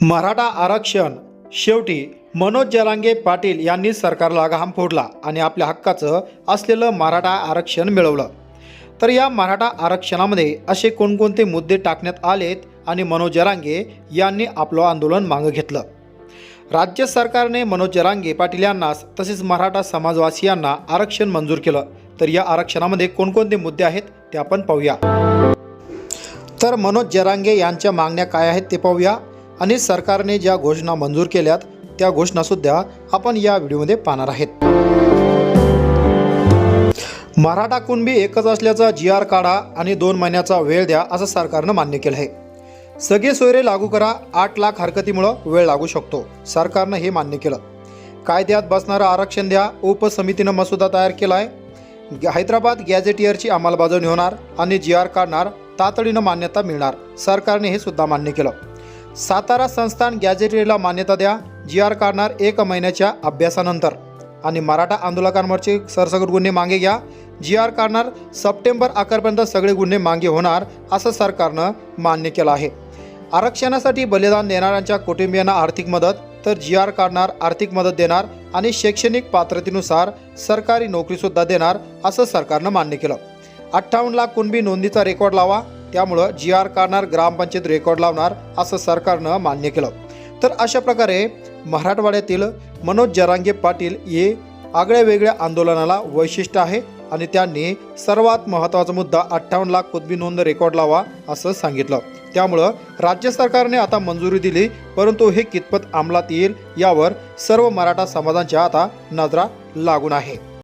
मराठा आरक्षण. शेवटी मनोज जरांगे पाटील यांनी सरकारला घाम फोडला आणि आपल्या हक्काचं असलेलं मराठा आरक्षण मिळवलं. तर या मराठा आरक्षणामध्ये असे कोणकोणते मुद्दे टाकण्यात आलेत आणि मनोज जरांगे यांनी आपलं आंदोलन मागं घेतलं? राज्य सरकारने मनोज जरांगे पाटील यांनाच तसेच मराठा समाजवासियांना आरक्षण मंजूर केलं. तर या आरक्षणामध्ये कोणकोणते मुद्दे आहेत ते आपण पाहूया. तर मनोज जरांगे यांच्या मागण्या काय आहेत ते पाहूया. आणि सरकारने ज्या घोषणा मंजूर केल्यात त्या घोषणासुद्धा आपण या व्हिडिओमध्ये पाहणार आहेत. मराठा कुणबी एकच असल्याचा जी आर काढा आणि दोन महिन्याचा वेळ द्या असं सरकारनं मान्य केलं आहे. सगळे सोयरे लागू करा आठ लाख हरकतीमुळं वेळ लागू शकतो सरकारनं हे मान्य केलं. कायद्यात बसणारं आरक्षण द्या उपसमितीनं मसुदा तयार केला आहे हैदराबाद गॅझेटियरची अंमलबजावणी होणार आणि जी आर काढणार तातडीनं मान्यता मिळणार सरकारने हे सुद्धा मान्य केलं. सातारा संस्थान गॅजेटरीला मान्यता द्या जी आर काढणार एक महिन्याच्या अभ्यासानंतर. आणि मराठा आंदोलकांवरचे सरसकट गुन्हे मागे घ्या जी आर काढणार सप्टेंबर अखेरपर्यंत सगळे गुन्हे मागे होणार असं सरकारनं मान्य केलं आहे. आरक्षणासाठी बलिदान देणाऱ्यांच्या कुटुंबियांना आर्थिक मदत तर जी आर काढणार आर्थिक मदत देणार आणि शैक्षणिक पात्रतेनुसार सरकारी नोकरीसुद्धा देणार असं सरकारनं मान्य केलं. अठ्ठावन्न लाख कुणबी नोंदीचा रेकॉर्ड लावा त्यामुळं जी आर काढणार ग्रामपंचायत रेकॉर्ड लावणार असं सरकारनं मान्य केलं. तर अशा प्रकारे मराठवाड्यातील मनोज जरांगे पाटील हे आगळ्या वेगळ्या आंदोलनाला वैशिष्ट्य आहे आणि त्यांनी सर्वात महत्त्वाचा मुद्दा अठ्ठावन्न लाख कुदबी नोंद रेकॉर्ड लावा असं सांगितलं. त्यामुळं राज्य सरकारने आता मंजुरी दिली परंतु हे कितपत अंमलात येईल यावर सर्व मराठा समाजांच्या आता नजरा लागून आहे.